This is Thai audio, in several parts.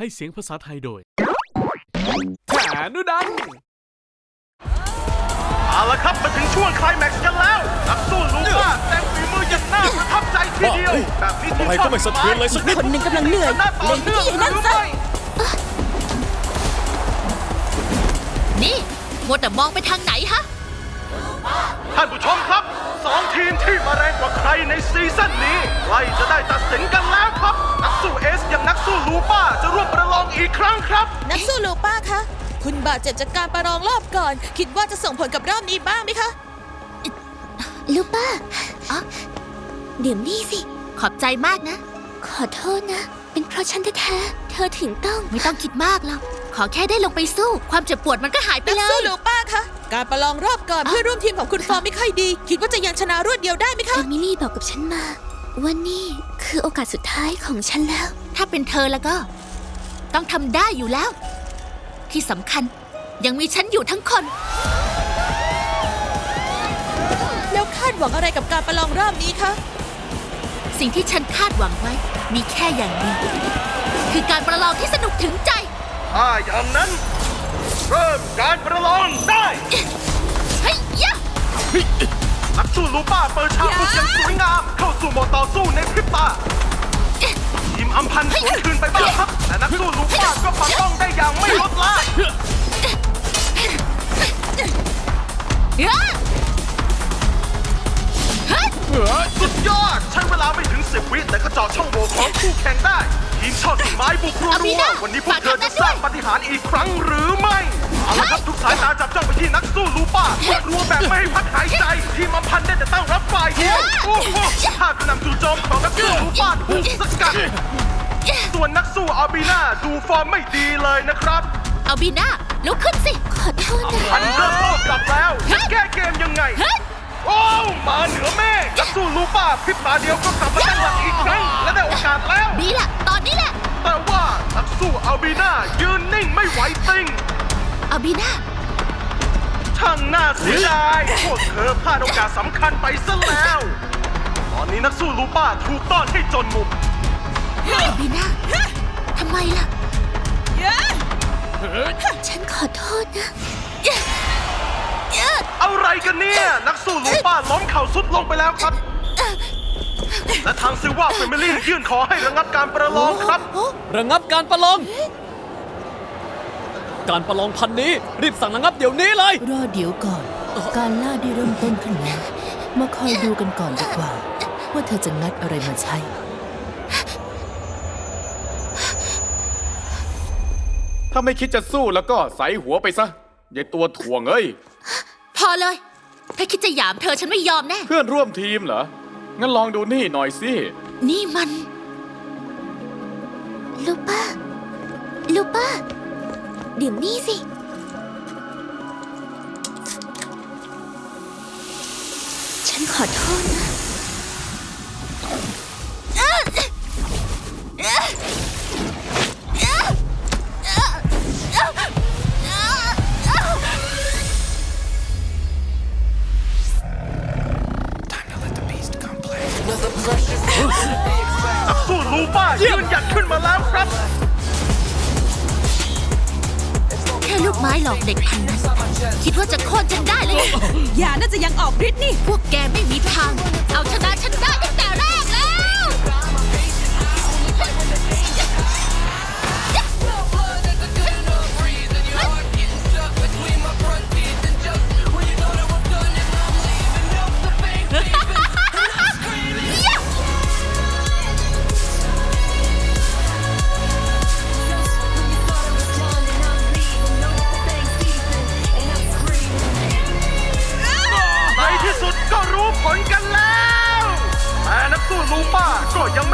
ให้เสียงภาษาไทยโดยแขนุดัน เอาละครับมาถึงช่วงไคลแม็กซ์กันแล้ว นักสู้รู้ว่าแสดงฝีมืออย่างน่าประทับใจทีเดียวแบบนี้ทีมอะไรชาก็ติไม่สะเทือนเลยสักนิดคนหนึ่งกำลังเหนื่อยหน้าต่อเล่นเนื่องที่หนั่นรือซะไม่นี่มัวแต่มองไปทางไหนฮะ ท่านผู้ชมครับสองทีมที่มาแรงกว่าใครในซีซั่นนี้ใกล้จะได้ตัดสินกันแล้วครับ นักสู้เอสอย่างนักสู้ลูป้าจะร่วมประลองอีกครั้งครับ นักสู้ลูป้าคะ คุณบาดเจ็บจากการประลองรอบก่อน คิดว่าจะส่งผลกับรอบนี้บ้างไหมคะลูป้าอ๋อเดี๋ยวนี่สิ ขอบใจมากนะ ขอโทษนะ เป็นเพราะฉันแท้ๆเธอถึงต้อง ไม่ต้องคิดมากหรอก ขอแค่ได้ลงไปสู้ ความเจ็บปวดมันก็หายไปนักเลสู้ยลูป้าคะ การประลองรอบก่อนเพื่อนร่วมทีมของคุณฟอร์มไม่ค่อยดี คิดว่าจะยังชนะรวดเดียวได้ไหมเอคะมิลี่บอกกับฉันมาว่านี่คือโอกาสสุดท้ายของฉันแล้ว ถ้าเป็นเธอแล้วก็ ต้องทำได้อยู่แล้ว ที่สำคัญยังมีฉันอยู่ทั้งคน แล้วคาดหวังอะไรกับการประลองรอบนี้คะสิ่งที่ฉันคาดหวังไว้ มีแค่อย่างเดียวคือการประลองที่สนุกถึงใจ ถ้าอย่างนั้น เริ่มการป สู้ลูป้าเปิดฉากบุกอย่างสวยงาม เข้าสู่โหมดต่อสู้ในพริบตาทีมอัมพันธ์สวนคืนไปบ้างครับแต่นักสู้ลูป้าก็ปัดป้องได้อย่างไม่ลดละยะเฮ้ยสุดยอด ใช้เวลาไม่ถึง10วิแต่ก็เจาะช่องโหว่ของคู่แข่งได้ทีมชอดสีไม้บุกรัวๆวันนี้พวกเธอจะสร้างปาฏิหารย์อีกครั้งหรือไม่ ที่นักสู้ลูป้าบุกรัวแบบไม่ให้พักหายใจ ทีมอัมพันธ์ได้แต่ตั้งรับฝ่ายเดียวโอ้โหภาพกระหน่ำจู่โจมของนักสู้ลูป้าถูกสกัด ส่วนนักสู้อาบีนาดูฟอร์มไม่ดีเลยนะครับ เอาบีน่าลุกขึ้นสิ ขอโทษนะ อันเริ่มโต้กลับแล้วจะแก้เกมยังไงเฮ้ยโอ้วมาเหนือเมฆนักสู้ลูป้าพริบตาเดียวก็กลับมาตั้งหลักอีกครั้งและได้โอกาสแล้ว ดีละ ตอนนี้แหละ แต่ว่านักสู้อาบีนายืนนิ่งไม่ไหวติง เอาบีน่า ช่างน่าเสียดาย พวกเธอพลาดโอกาสสำคัญไปซะแล้ว ตอนนี้นักสู้ลูป้าถูกต้อนให้จนมุมเอาบีน่าทำไมล่ะ ฉันขอโทษนะ อะไรกันเนี่ย นักสู้ลูป้าล้มเข่าสุดลงไปแล้วครับ และทางซิลว่าเฟมิลี่ยื่นขอให้ระงับการประลองครับ ระงับการประลอง การประลองพันนี้ รีบสั่งระงับเดี๋ยวนี้เลย รอเดี๋ยวก่อน การล่าได้เริ่มต้นขึ้นแล้วมาคอยดูกันก่อนดีกว่า ว่าเธอจะงัดอะไรมาใช้ถ้าไม่คิดจะสู้แล้วก็ใส่หัวไปซะยายตัวถ่วงเอ้ย พอเลย ถ้าคิดจะหยามเธอฉันไม่ยอมแน่ เพื่อนร่วมทีมเหรอ งั้นลองดูนี่หน่อยสิ นี่มัน ลูป้า ลูป้าเดี๋ยวนี่สิ ฉันขอโทษนะนักสู้ลูป้ายืนหยัดขึ้นมาแล้วครับ ไม้หลอกเด็กพันนั้นคิดว่าจะโค่นฉันได้เลย อย่าน่าจะยังออกฤทธิ์นี่ พวกแกไม่มีทาง เอาชนะฉันได้ตั้งแต่แรก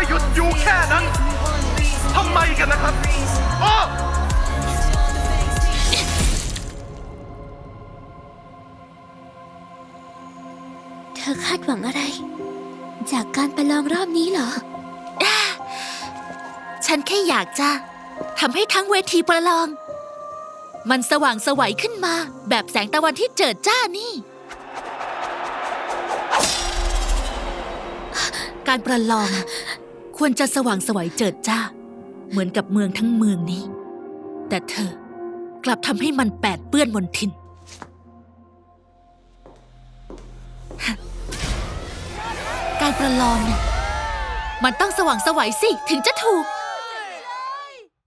หยุดอยู่แค่นั้นทำไมกันนะครับอ้อเธอคาดหวังอะไร จากการประลองรอบนี้เหรอ ฉันแค่อยากจะทำให้ทั้งเวทีประลอง มันสว่างสวัยขึ้นมา แบบแสงตะวันที่เจิดจ้านี่ การประลอง ควรจะสว่างสวัยเจิดจ้า เหมือนกับเมืองทั้งเมืองนี้ แต่เธอกลับทำให้มันแปดเปื้อนมนทินการประลองเนี่ยมันต้องสว่างสวัยสิ ถึงจะถูก